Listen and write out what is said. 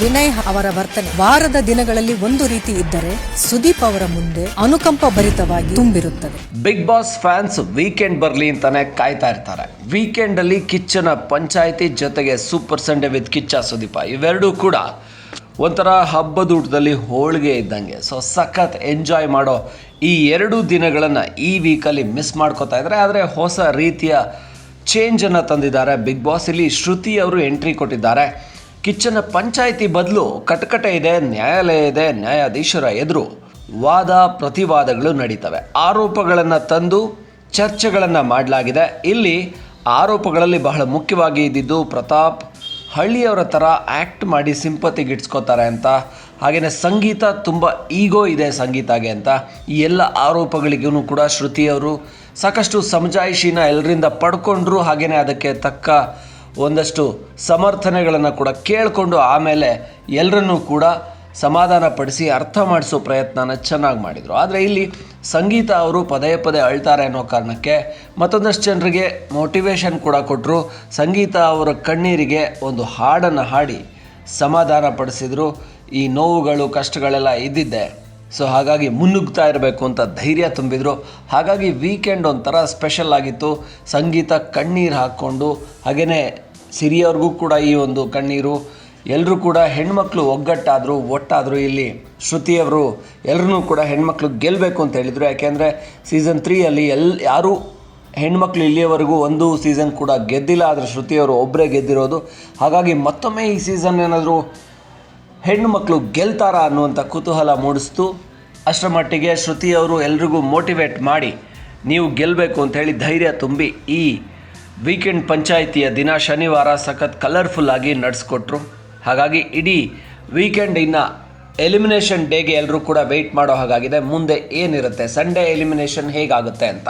ವಿನಯ್ ಅವರ ವರ್ತನೆ. ವಾರದ ದಿನಗಳಲ್ಲಿ ಒಂದು ರೀತಿ ಇದ್ದರೆ ಸುದೀಪ್ ಅವರ ಮುಂದೆ ಅನುಕಂಪ ಭರಿತವಾಗಿ ತುಂಬಿರುತ್ತದೆ. ಬಿಗ್ ಬಾಸ್ ಫ್ಯಾನ್ಸ್ ವೀಕೆಂಡ್ ಬರಲಿ ಅಂತಾನೆ ಕಾಯ್ತಾ ಇರ್ತಾರೆ. ವೀಕೆಂಡ್ ಅಲ್ಲಿ ಕಿಚ್ಚನ ಪಂಚಾಯಿತಿ ಜೊತೆಗೆ super Sunday with Kichcha, Sudeep. ಇವೆರಡೂ ಕೂಡ ಒಂಥರ ಹಬ್ಬದ ಊಟದಲ್ಲಿ ಹೋಳಿಗೆ ಇದ್ದಂಗೆ. ಸೊ ಸಖತ್ ಎಂಜಾಯ್ ಮಾಡೋ ಈ ಎರಡು ದಿನಗಳನ್ನು ಈ ವೀಕಲ್ಲಿ ಮಿಸ್ ಮಾಡ್ಕೋತಾ ಇದ್ದಾರೆ ಆದರೆ ಹೊಸ ರೀತಿಯ ಚೇಂಜನ್ನು ತಂದಿದ್ದಾರೆ ಬಿಗ್ ಬಾಸ್. ಇಲ್ಲಿ ಶ್ರುತಿ ಅವರು ಎಂಟ್ರಿ ಕೊಟ್ಟಿದ್ದಾರೆ. ಕಿಚ್ಚನ ಪಂಚಾಯಿತಿ ಬದಲು ಕಟಕಟೆ ಇದೆ, ನ್ಯಾಯಾಲಯ ಇದೆ, ನ್ಯಾಯಾಧೀಶರ ಎದುರು ವಾದ ಪ್ರತಿವಾದಗಳು ನಡೀತವೆ. ಆರೋಪಗಳನ್ನು ತಂದು ಚರ್ಚೆಗಳನ್ನು ಮಾಡಲಾಗಿದೆ. ಇಲ್ಲಿ ಆರೋಪಗಳಲ್ಲಿ ಬಹಳ ಮುಖ್ಯವಾಗಿ ಇದ್ದಿದ್ದು ಪ್ರತಾಪ್, ಹಳ್ಳಿಯವರ ಥರ ಆ್ಯಕ್ಟ್ ಮಾಡಿ ಸಿಂಪತಿ ಗಿಟ್ಸ್ಕೋತಾರೆ ಅಂತ. ಹಾಗೆಯೇ ಸಂಗೀತ ತುಂಬ ಈಗೋ ಇದೆ ಸಂಗೀತಾಗೆ ಅಂತ. ಈ ಎಲ್ಲ ಆರೋಪಗಳಿಗೂ ಕೂಡ ಶ್ರುತಿಯವರು ಸಾಕಷ್ಟು ಸಮಜಾಯಿಷಿನ ಎಲ್ಲರಿಂದ ಪಡ್ಕೊಂಡ್ರು. ಹಾಗೆಯೇ ಅದಕ್ಕೆ ತಕ್ಕ ಒಂದಷ್ಟು ಸಮರ್ಥನೆಗಳನ್ನು ಕೂಡ ಕೇಳಿಕೊಂಡು ಆಮೇಲೆ ಎಲ್ಲರನ್ನೂ ಕೂಡ ಸಮಾಧಾನ ಪಡಿಸಿ ಅರ್ಥ ಮಾಡಿಸೋ ಪ್ರಯತ್ನನ ಚೆನ್ನಾಗಿ ಮಾಡಿದರು. ಆದರೆ ಇಲ್ಲಿ ಸಂಗೀತ ಅವರು ಪದೇ ಪದೇ ಅಳ್ತಾರೆ ಅನ್ನೋ ಕಾರಣಕ್ಕೆ ಮತ್ತೊಂದಷ್ಟು ಜನರಿಗೆ ಮೋಟಿವೇಶನ್ ಕೂಡ ಕೊಟ್ಟರು ಸಂಗೀತ ಅವರ ಕಣ್ಣೀರಿಗೆ ಒಂದು ಹಾಡನ್ನು ಹಾಡಿ ಸಮಾಧಾನ ಪಡಿಸಿದ್ರು ಈ ನೋವುಗಳು, ಕಷ್ಟಗಳೆಲ್ಲ ಇದ್ದಿದ್ದೆ. ಸೊ ಹಾಗಾಗಿ ಮುನ್ನುಗ್ತಾ ಇರಬೇಕು ಅಂತ ಧೈರ್ಯ ತುಂಬಿದರು. ಹಾಗಾಗಿ ವೀಕೆಂಡ್ ಒಂಥರ ಸ್ಪೆಷಲ್ ಆಗಿತ್ತು. ಸಂಗೀತ ಕಣ್ಣೀರು ಹಾಕ್ಕೊಂಡು ಹಾಗೆಯೇ ಸಿರಿಯವ್ರಿಗೂ ಕೂಡ ಈ ಒಂದು ಕಣ್ಣೀರು. ಎಲ್ಲರೂ ಕೂಡ ಹೆಣ್ಮಕ್ಳು ಒಗ್ಗಟ್ಟಾದರೂ, ಒಟ್ಟಾದರೂ ಇಲ್ಲಿ ಶ್ರುತಿಯವರು ಎಲ್ಲರೂ ಕೂಡ ಹೆಣ್ಮಕ್ಳು ಗೆಲ್ಲಬೇಕು ಅಂತ ಹೇಳಿದರು. ಯಾಕೆಂದರೆ ಸೀಸನ್ ತ್ರೀಯಲ್ಲಿ ಎಲ್, ಯಾರೂ ಹೆಣ್ಮಕ್ಳು ಇಲ್ಲಿಯವರೆಗೂ ಒಂದು ಸೀಸನ್ ಕೂಡ ಗೆದ್ದಿಲ್ಲ, ಆದರೆ ಶ್ರುತಿಯವರು ಒಬ್ಬರೇ ಗೆದ್ದಿರೋದು. ಹಾಗಾಗಿ ಮತ್ತೊಮ್ಮೆ ಈ ಸೀಸನ್ ಏನಾದರೂ ಹೆಣ್ಣು ಮಕ್ಕಳು ಗೆಲ್ತಾರಾ ಅನ್ನುವಂಥ ಕುತೂಹಲ ಮೂಡಿಸ್ತು. ಅಷ್ಟರ ಮಟ್ಟಿಗೆ ಶ್ರುತಿಯವರು ಎಲ್ರಿಗೂ ಮೋಟಿವೇಟ್ ಮಾಡಿ, ನೀವು ಗೆಲ್ಲಬೇಕು ಅಂತ ಹೇಳಿ ಧೈರ್ಯ ತುಂಬಿ ಈ ವೀಕೆಂಡ್ ಪಂಚಾಯಿತಿಯ ದಿನ ಶನಿವಾರ ಸಖತ್ ಕಲರ್ಫುಲ್ ಆಗಿ ನಡೆಸ್ಕೊಟ್ರು. ಹಾಗಾಗಿ ಇಡೀ ವೀಕೆಂಡ್ ಇನ್ನು ಎಲಿಮಿನೇಷನ್ ಡೇಗೆ ಎಲ್ಲರೂ ಕೂಡ ವೆಯ್ಟ್ ಮಾಡೋ ಹಾಗಾಗಿದೆ. ಮುಂದೆ ಏನಿರುತ್ತೆ? ಸಂಡೇ ಎಲಿಮಿನೇಷನ್ ಹೇಗಾಗುತ್ತೆ ಅಂತ.